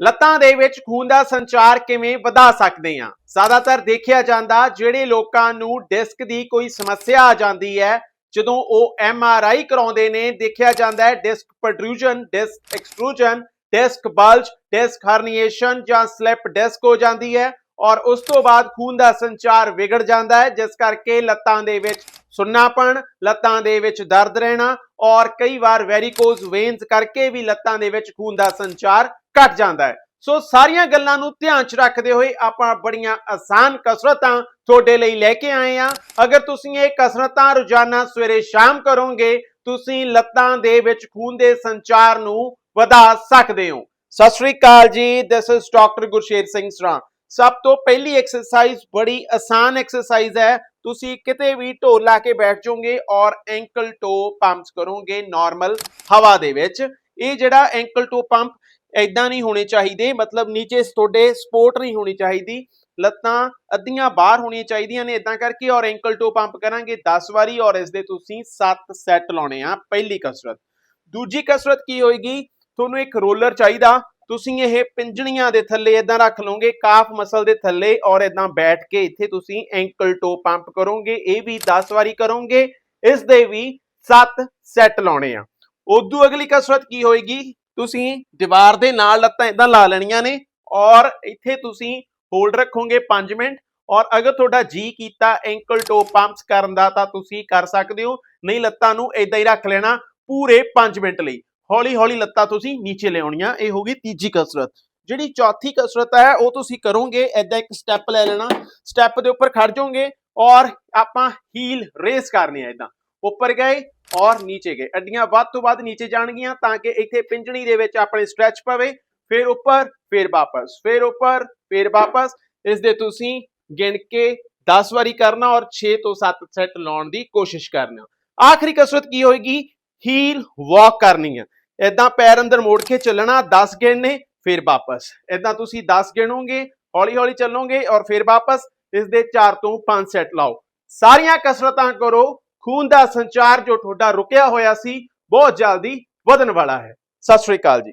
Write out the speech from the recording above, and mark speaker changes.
Speaker 1: ਲੱਤਾਂ ਦੇ ਵਿੱਚ ਖੂਨ ਦਾ ਸੰਚਾਰ ਕਿਵੇਂ ਵਧਾ ਸਕਦੇ ਹਾਂ? ਜ਼ਿਆਦਾਤਰ ਦੇਖਿਆ ਜਾਂਦਾ ਜਿਹੜੇ ਲੋਕਾਂ ਨੂੰ ਡਿਸਕ ਦੀ ਕੋਈ ਸਮੱਸਿਆ ਆ ਜਾਂਦੀ ਹੈ, ਜਦੋਂ ਉਹ ਐਮ ਆਰ ਆਈ ਕਰਾਉਂਦੇ ਨੇ, ਦੇਖਿਆ ਜਾਂਦਾ ਹੈ disc protrusion disc extrusion disc bulge disc herniation ਜਾਂ ਸਲਿਪ ਡਿਸਕ ਹੋ ਜਾਂਦੀ ਹੈ ਔਰ ਉਸ ਤੋਂ ਬਾਅਦ ਖੂਨ ਦਾ ਸੰਚਾਰ ਵਿਗੜ ਜਾਂਦਾ ਹੈ, ਜਿਸ ਕਰਕੇ ਲੱਤਾਂ ਦੇ ਵਿੱਚ ਸੁੰਨਾਪਣ, ਲੱਤਾਂ ਦੇ ਵਿੱਚ ਦਰਦ ਰਹਿਣਾ ਔਰ ਕਈ ਵਾਰ ਵੈਰੀਕੋਜ਼ ਵੇਨਸ ਕਰਕੇ ਵੀ ਲੱਤਾਂ ਦੇ ਵਿੱਚ ਖੂਨ ਦਾ ਸੰਚਾਰ ਘਟ ਜਾਂਦਾ ਹੈ। ਸੋ ਸਾਰੀਆਂ ਗੱਲਾਂ ਨੂੰ ਧਿਆਨ 'ਚ ਰੱਖਦੇ ਹੋਏ ਆਪਾਂ ਬੜੀਆਂ ਆਸਾਨ ਕਸਰਤਾਂ ਤੁਹਾਡੇ ਲਈ ਲੈ ਕੇ ਆਏ ਆ ਅਗਰ ਤੁਸੀਂ ਇਹ ਕਸਰਤਾਂ ਰੋਜ਼ਾਨਾ ਸਵੇਰੇ ਸ਼ਾਮ ਕਰੋਗੇ, ਤੁਸੀਂ ਲੱਤਾਂ ਦੇ ਵਿੱਚ ਖੂਨ ਦੇ ਸੰਚਾਰ ਨੂੰ ਵਧਾ ਸਕਦੇ ਹੋ। ਸਤਿ ਸ਼੍ਰੀ ਅਕਾਲ ਜੀ this is doctor Gursher Singh Saran. ਸਭ ਤੋਂ ਪਹਿਲੀ ਐਕਸਰਸਾਈਜ਼ ਬੜੀ ਆਸਾਨ ਐਕਸਰਸਾਈਜ਼ ਹੈ। ਤੁਸੀਂ ਕਿਤੇ ਵੀ ਢੋਲ ਲਾ ਕੇ ਬੈਠ ਜਾਓਗੇ ਔਰ ਐਂਕਲ ਟੋ ਪੰਪਸ ਕਰੋਗੇ ਨਾਰਮਲ ਹਵਾ ਦੇ ਵਿੱਚ। ਇਹ ਜਿਹੜਾ ਐਂਕਲ ਟੋ ਪੰਪ ਐਦਾਂ ਨਹੀਂ ਹੋਣੇ ਚਾਹੀਦੇ, ਮਤਲਬ ਨੀਚੇ ਤੁਹਾਡੇ ਸਪੋਰਟ ਨਹੀਂ ਹੋਣੀ ਚਾਹੀਦੀ, ਲੱਤਾਂ ਅੱਧੀਆਂ ਬਾਹਰ ਹੋਣੀਆਂ ਚਾਹੀਦੀਆਂ ਨੇ ਇਦਾਂ ਕਰਕੇ ਔਰ ਐਂਕਲ ਟੋ ਪੰਪ ਕਰਾਂਗੇ 10 ਵਾਰੀ ਔਰ ਇਸ ਦੇ ਤੁਸੀਂ 7 ਸੈੱਟ ਲਾਉਣੇ ਆ, ਪਹਿਲੀ ਕਸਰਤ। ਦੂਜੀ ਕਸਰਤ ਕੀ ਹੋਏਗੀ? ਤੁਹਾਨੂੰ ਇੱਕ ਰੋਲਰ ਚਾਹੀਦਾ, ਤੁਸੀਂ ਇਹ ਪਿੰਜਣੀਆਂ ਦੇ ਥੱਲੇ ਇਦਾਂ ਰੱਖ ਲਓਗੇ ਕਾਫ ਮਸਲ ਦੇ ਥੱਲੇ ਔਰ ਇਦਾਂ ਬੈਠ ਕੇ ਇੱਥੇ ਤੁਸੀਂ ਐਂਕਲ ਟੋ ਪੰਪ ਕਰੋਗੇ, ਇਹ ਵੀ 10 ਵਾਰੀ ਕਰੋਗੇ, ਇਸ ਦੇ ਵੀ 7 ਸੈੱਟ ਲਾਉਣੇ ਆ। ਉਦੋਂ ਅਗਲੀ ਕਸਰਤ ਕੀ ਹੋਏਗੀ? ਤੁਸੀਂ ਦੀਵਾਰ ਦੇ ਨਾਲ ਲੱਤਾਂ ਇਦਾਂ ਲਾ ਲੈਣੀਆਂ ਨੇ ਔਰ ਇੱਥੇ ਤੁਸੀਂ ਹੋਲਡ ਰੱਖੋਗੇ 5 ਮਿੰਟ ਔਰ ਅਗਰ ਤੁਹਾਡਾ ਜੀ ਕੀਤਾ ਐਂਕਲ ਟੋ ਪੰਪਸ ਕਰਨ ਦਾ ਤਾਂ ਤੁਸੀਂ ਕਰ ਸਕਦੇ ਹੋ, ਨਹੀਂ ਲੱਤਾਂ ਨੂੰ ਇਦਾਂ ਹੀ ਰੱਖ ਲੈਣਾ ਪੂਰੇ 5 ਮਿੰਟ ਲਈ। ਹੌਲੀ ਹੌਲੀ ਲੱਤਾਂ ਤੁਸੀਂ ਨੀਚੇ ਲਿਆਉਣੀਆਂ, ਇਹ ਹੋ ਗਈ ਤੀਜੀ ਕਸਰਤ। ਜਿਹੜੀ ਚੌਥੀ ਕਸਰਤ ਹੈ, ਉਹ ਤੁਸੀਂ ਕਰੋਗੇ ਐਦਾਂ ਇੱਕ ਸਟੈਪ ਲੈ ਲੈਣਾ ਸਟੈਪ ਦੇ ਉੱਪਰ ਖੜ ਜਾਓਗੇ ਔਰ ਆਪਾਂ ਹੀਲ ਰੇਸ ਕਰਨੀ ਹੈ ਇਦਾਂ ਉੱਪਰ ਗਏ ਔਰ ਨੀਚੇ ਗਏ। ਅੱਡੀਆਂ ਵੱਧ ਤੋਂ ਵੱਧ ਨੀਚੇ ਜਾਣਗੀਆਂ ਤਾਂ ਕਿ ਇੱਥੇ ਪਿੰਜਣੀ ਦੇ ਵਿੱਚ ਆਪਣੇ ਸਟ੍ਰੈਚ ਪਵੇ। ਫਿਰ ਉੱਪਰ, ਫਿਰ ਵਾਪਸ। ਫਿਰ ਉੱਪਰ, ਫਿਰ ਵਾਪਸ। ਇਸ ਦੇ ਤੁਸੀਂ ਗਿਣ ਕੇ 10 ਵਾਰੀ ਕਰਨਾ ਔਰ 6 ਤੋਂ 7 ਸੈੱਟ ਲਾਉਣ ਦੀ ਕੋਸ਼ਿਸ਼ ਕਰਨਾ। ਆਖਰੀ ਕਸਰਤ ਕੀ ਹੋਏਗੀ? ਹੀਲ ਵਾਕ ਕਰਨੀ ਹੈ ਇਦਾਂ ਪੈਰ ਅੰਦਰ ਮੋੜ ਕੇ ਚੱਲਣਾ 10 ਗਿਣਨੇ, ਫਿਰ ਵਾਪਸ। ਇਦਾਂ ਤੁਸੀਂ 10 ਗਿਣੋਗੇ ਹੌਲੀ ਹੌਲੀ ਚੱਲੋਗੇ ਔਰ ਫਿਰ ਵਾਪਸ। ਇਸ ਦੇ 4 ਤੋਂ 5 ਸੈੱਟ ਲਾਓ। ਸਾਰੀਆਂ ਕਸਰਤਾਂ ਕਰੋ। ਖੂਨ ਦਾ ਸੰਚਾਰ ਜੋ ਤੁਹਾਡਾ ਰੁਕਿਆ ਹੋਇਆ ਸੀ, ਬਹੁਤ ਜਲਦੀ ਵਧਣ ਵਾਲਾ ਹੈ। ਸਤਿ ਸ਼੍ਰੀ ਅਕਾਲ ਜੀ।